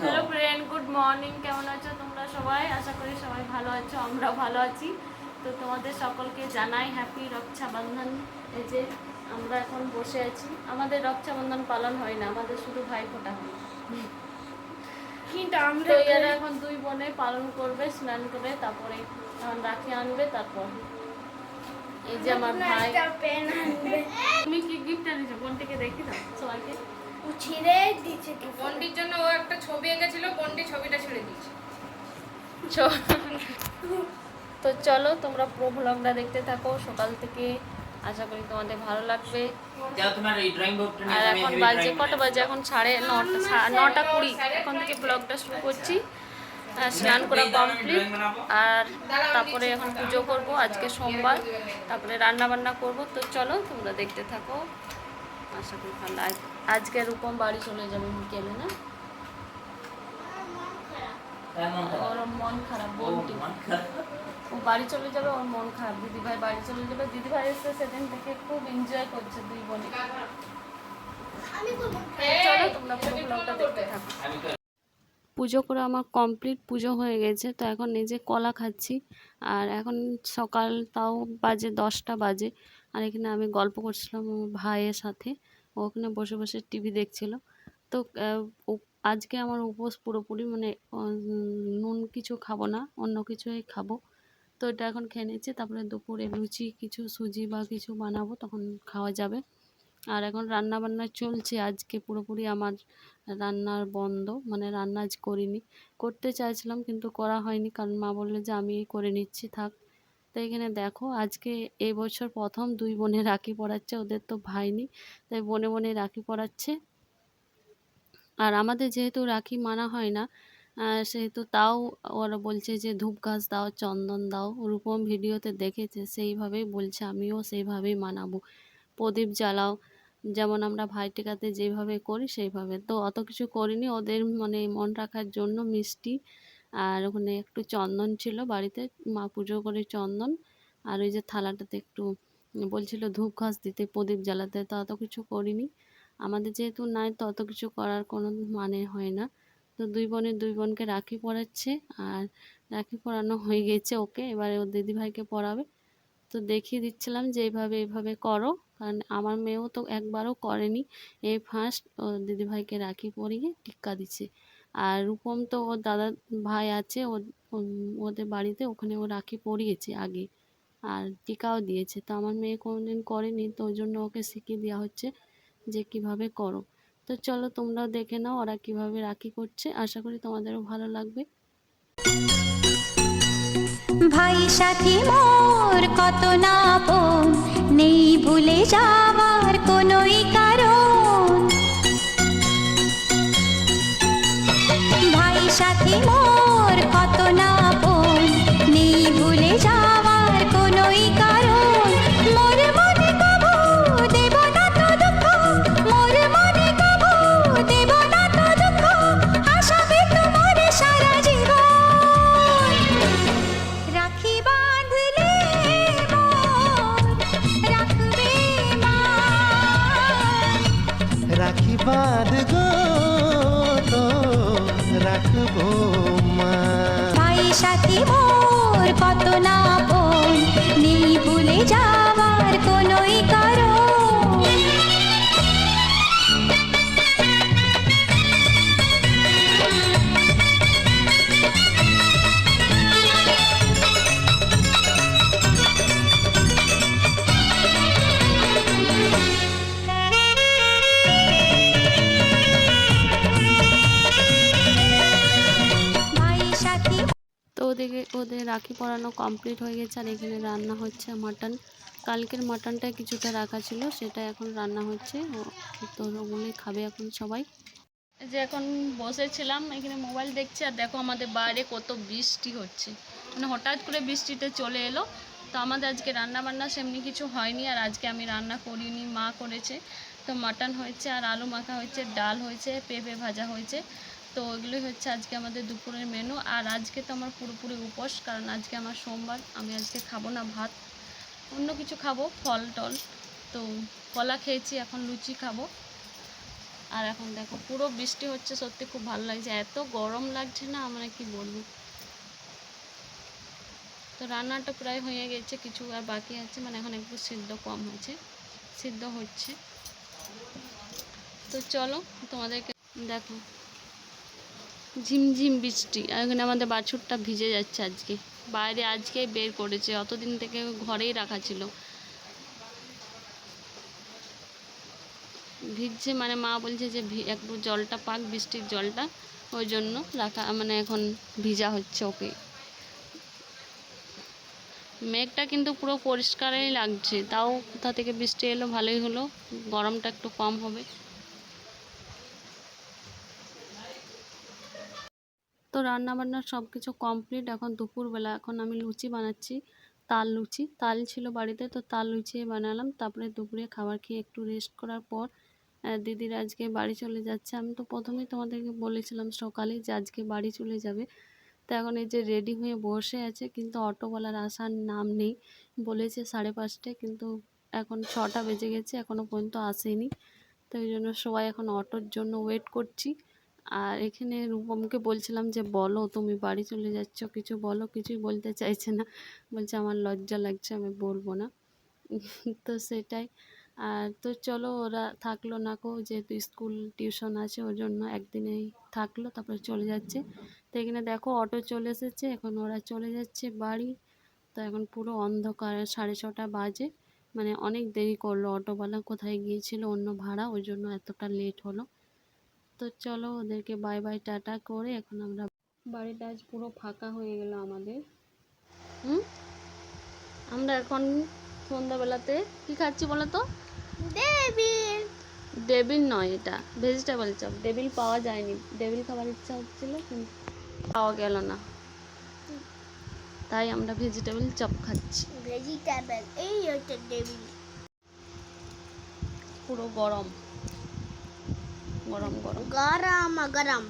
Hello friend good morning কেমন আছো তোমরা সবাই? আশা করি সবাই ভালো আছো আমরা ভালো আছি। তো তোমাদের সকলকে জানাই হ্যাপি রক্ষাবন্ধন। এই যে আমরা এখন বসে আছি। আমাদের রক্ষাবন্ধন পালন হয় না আমাদের শুধু ভাই ফোটা হয়। কিন্তু আমরা এরা এখন দুই বোনে পালন করবে স্নান করে তারপরে এখন রাখি আনবে তারপর এই যে আমার ভাই। তুমি কি গিফট এনেছো বোনটিকে দেখি দাও সবাইকে। ছিঁড়ে বন্ডির জন্য ও একটা ছবি এঁকেছিল বন্ডি ছবিটা ছেড়ে দিয়েছে। তো চলো তোমরা পুরো ব্লগটা দেখতে থাকো সকাল থেকে আশা করি তোমাদের ভালো লাগবে। যাও তোমার এই ড্রয়িং বোর্ডটা আর এখন বাজে কটা বাজে? এখন সাড়ে নটা সা- নটা কুড়ি। এখন থেকে ব্লগটা শুরু করছি। আর স্নান করা কমপ্লিট আর তারপরে এখন পুজো করব আজকে সোমবার। তারপরে রান্না বান্না করব। তো চলো তোমরা দেখতে থাকো। আশা করি ভালো আজ- আজকে রূপম বাড়ি চলে যাবে বিকেলে না? ওর মন খারাপ বোনটি ও বাড়ি চলে যাবে ওর মন খারাপ। দিদিভাই বাড়ি চলে যাবে। দিদিভাই এসে সেদিন থেকে খুব এনজয় করছে দুই বোনে। চলো তোমরা পুরো ব্লগটা দেখতে থাকো। পুজো করে আমার কমপ্লিট পুজো হয়ে গেছে। তো এখন এই যে কলা খাচ্ছি, আর এখন সকাল তাও বাজে দশটা বাজে, আর এখানে আমি গল্প করছিলাম ভাইয়ের সাথে। ওখানে বসে বসে টিভি দেখছিল। তো আজকে আমার উপোস পুরোপুরি মানে নুন কিছু খাব না, অন্য কিছুই খাব। তো এটা এখন খেয়ে নিচ্ছি, তারপরে দুপুরে লুচি, কিছু সুজি বা কিছু বানাবো, তখন খাওয়া যাবে। আর এখন রান্না বান্না চলছে। আজকে পুরোপুরি আমার রান্নার বন্ধ মানে রান্না আজ করিনি। করতে চাইছিলাম কিন্তু করা হয়নি কারণ মা বলল যে আমি করে নিচ্ছি, থাক। তো এখানে দেখো, আজকে এই বছর প্রথম দুই বোনে রাখি পড়াচ্ছে, ওদের তো ভাই নেই তাই বনে বনে রাখি পড়াচ্ছে। আর আমাদের যেহেতু রাখি মানা হয় না সেহেতু তাও ওরা বলছে যে ধূপ ঘাস দাও, চন্দন দাও ওরকম ভিডিওতে দেখেছে, সেইভাবেই বলছে, আমিও সেইভাবেই মানাবো। প্রদীপ জ্বালাও যেমন আমরা ভাই টিকাতে যেভাবে করি সেইভাবে। তো অত কিছু করিনি। ওদের মানে মন রাখার জন্য মিষ্টি আর ওখানে একটু চন্দন ছিল বাড়িতে। মা পুজো করে চন্দন আর ওই যে থালাটাতে একটু বলছিল ধূপ ঘাস দিতে, প্রদীপ জ্বালাতে। তো অত কিছু করিনি। আমাদের যেহেতু নাই তো অত কিছু করার কোনো মানে হয় না। তো দুই বোনের দুই বোনকে রাখি পরাচ্ছে আর রাখি পরানো হয়ে গেছে ওকে। এবারে ওর দিদিভাইকে পরাবে। তো দেখিয়ে দিচ্ছিলাম যে এইভাবে এইভাবে করো। কারণ আমার মেয়েও তো একবারও করেনি। এই ফার্স্ট ও দিদিভাইকে রাখি পরিয়ে টিক্কা দিচ্ছে। আর রূপম তো ওর দাদা ভাই আছে, ও ওদের বাড়িতে ওখানে ও রাখি পরিয়েছে আগে। আর টিকাও দিয়েছে। তো আমার মেয়ে কোনোদিন করেনি, তো ওই জন্য ওকে শিখিয়ে দেওয়া হচ্ছে যে কীভাবে করো। তো চলো তোমরাও দেখে নাও ওরা কীভাবে রাখি করছে। আশা করি তোমাদেরও ভালো লাগবে। ভাই সাথী মোর কত না নেই ভুলে যাওয়ার কোনোই কারণ। রাখব মা। সাথী মোর কত না রাখি পরানো কমপ্লিট হয়ে গেছে, আর এখানে রান্না হচ্ছে মাটন কালকের মাটনটা কিছুটা রাখা ছিল, সেটা এখন রান্না হচ্ছে। তো ওগুলোই খাবে এখন সবাই। যে এখন বসেছিলাম, এখানে মোবাইল দেখছি, আর দেখো আমাদের বাইরে কত বৃষ্টি হচ্ছে। মানে হঠাৎ করে বৃষ্টিটা চলে এলো, তো আমাদের আজকে রান্না বান্না সেমনি কিছু হয়নি, আর আজকে আমি রান্না করিনি, মা করেছে। তো মাটন হয়েছে, আর আলু মাখা হয়েছে, ডাল হয়েছে, পেঁপে ভাজা হয়েছে। তো ওইগুলোই হচ্ছে আজকে আমাদের দুপুরের মেনু আর আজকে তো আমার পুরোপুরি উপোস, কারণ আজকে আমার সোমবার, আমি আজকে খাব না ভাত। অন্য কিছু খাব, ফল টল। তো কলা খেয়েছি, এখন লুচি খাব। আর এখন দেখো, পুরো বৃষ্টি হচ্ছে, সত্যি খুব ভালো লাগছে। এত গরম লাগছে না আমরা কি বলব? তো রান্নাটা প্রায় হয়ে গেছে, কিছু আর বাকি আছে মানে এখন একটু সিদ্ধ কম হয়েছে, সিদ্ধ হচ্ছে। তো চলো তোমাদেরকে দেখো ঝিমঝিম বৃষ্টি। আর এখানে আমাদের বাছুরটা ভিজে যাচ্ছে আজকে। বাইরে আজকে বের করেছে, অতদিন থেকে ঘরেই রাখা ছিল। ভিজছে মানে মা বলছে যে একটু জলটা পাক, বৃষ্টির জলটা। ওই জন্য রাখা মানে এখন ভিজা হচ্ছে ওকে। মেঘটা কিন্তু পুরো পরিষ্কারই লাগছে। তাও কোথা থেকে বৃষ্টি এলো ভালোই হলো। গরমটা একটু কম হবে। তো রান্না বান্না সব কিছু কমপ্লিট এখন দুপুরবেলা এখন আমি লুচি বানাচ্ছি, তাল লুচি। তাল ছিল বাড়িতে, তো তাল লুচি বানালাম। তারপরে দুপুরে খাবার খেয়ে একটু রেস্ট করার পর দিদির আজকে বাড়ি চলে যাচ্ছে। আমি তো প্রথমেই তোমাদেরকে বলেছিলাম সকালে যে আজকে বাড়ি চলে যাবে। তো এখন এই যে রেডি হয়ে বসে আছে, কিন্তু অটোওয়ালার আসার নাম নেই। বলেছে সাড়ে পাঁচটায়, কিন্তু এখন ছটা বেজে গেছে এখনও পর্যন্ত আসেনি। তো এই জন্য সবাই এখন অটোর জন্য ওয়েট করছি। আর এখানে রূপমকে বলছিলাম যে, বলো, তুমি বাড়ি চলে যাচ্ছ, কিছু বলো? কিছুই বলতে চাইছে না। বলছে, আমার লজ্জা লাগছে, আমি বলব না। তো সেটাই। আর তো চলো, ওরা থাকল না কো যেহেতু স্কুল টিউশন আছে, ওর জন্য একদিনেই থাকল, তারপরে চলে যাচ্ছে। তো এখানে দেখো, অটো চলে এসেছে, এখন ওরা চলে যাচ্ছে বাড়ি। তো এখন পুরো অন্ধকার, সাড়ে ছটা বাজে। মানে অনেক দেরি করল, অটোওয়ালা কোথায় গিয়েছিল, অন্য ভাড়া ওই জন্য এতটা লেট হলো। তো চলো ওদেরকে বাই বাই টাটা করে এখন আমরা বাড়িটা আজ পুরো ফাঁকা হয়ে গেল আমাদের। হুম? আমরা এখন সন্ধ্যাবেলাতে কি খাচ্ছি বলো তো? ডেভিল ডেবিল নয় এটা ভেজিটেবল চপ। ডেবিল পাওয়া যায়নি ডেবিল খাবার ইচ্ছা হচ্ছিল কিন্তু পাওয়া গেল না। তাই আমরা ভেজিটেবল চপ খাচ্ছি। ভেজিটেবল এই হচ্ছে ডেবিল পুরো গরম। গরম গরম গরম গরম